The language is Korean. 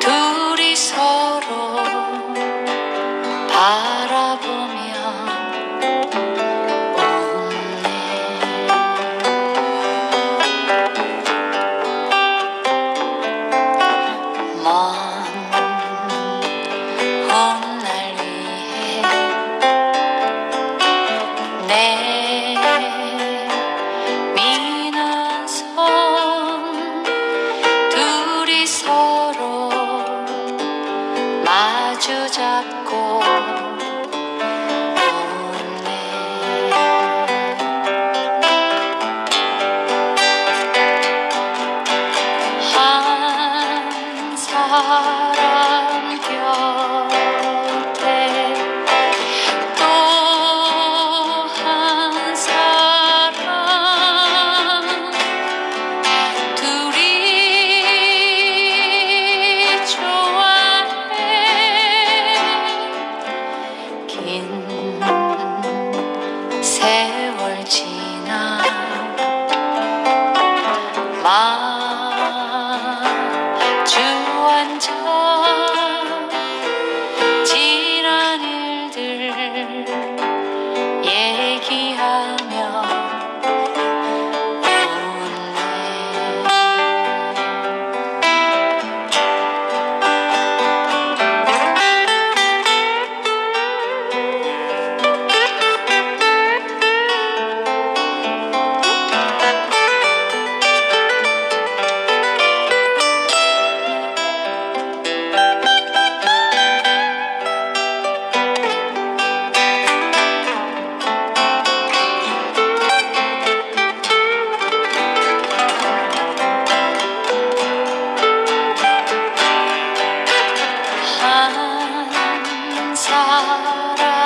둘이 서로 바라보며 주잡고. 흘린 세월 지나 마 God.